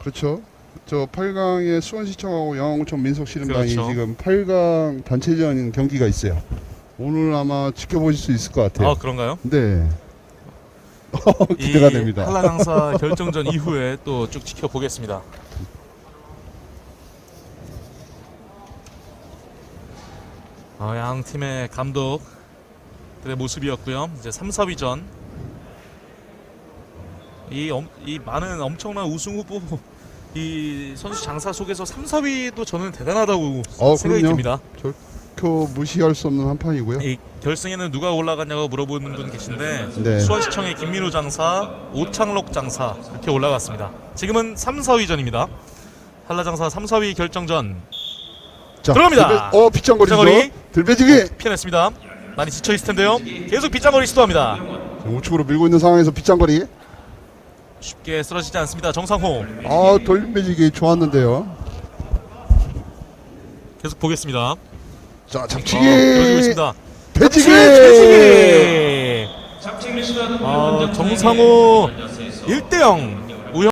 그렇죠. 저 8강에 수원시청하고 영광청 민속씨름단이 그렇죠. 지금 8강 단체전 경기가 있어요. 오늘 아마 지켜보실 수 있을 것 같아요. 아 그런가요? 네. 기대가 이 됩니다. 한라 강사 결정전 이후에 또 쭉 지켜보겠습니다. 어, 양 팀의 감독들의 모습이었고요. 이제 3, 4위전 이, 엄, 이 많은 엄청난 우승 후보 이 선수 장사 속에서 3, 4위도 저는 대단하다고 어, 생각이 그럼요. 듭니다. 표 무시할 수 없는 한 판이고요. 이 결승에는 누가 올라갔냐고 물어보는 분 계신데 네. 수원시청의 김민우 장사, 오창록 장사 이렇게 올라갔습니다. 지금은 3, 4위전입니다. 한라 장사 3, 4위 결정전 자, 들어갑니다. 들배- 어, 빗장거리죠. 빗장거리. 들배지기. 피해냈습니다. 많이 지쳐 있을 텐데요. 계속 빗장거리 시도합니다. 우측으로 밀고 있는 상황에서 빗장거리. 쉽게 쓰러지지 않습니다. 정상호 아, 돌배지기 좋았는데요. 계속 보겠습니다. 자, 어, 잡치기. 있습니다. 배지기. 최지기. 아, 정상호 1대0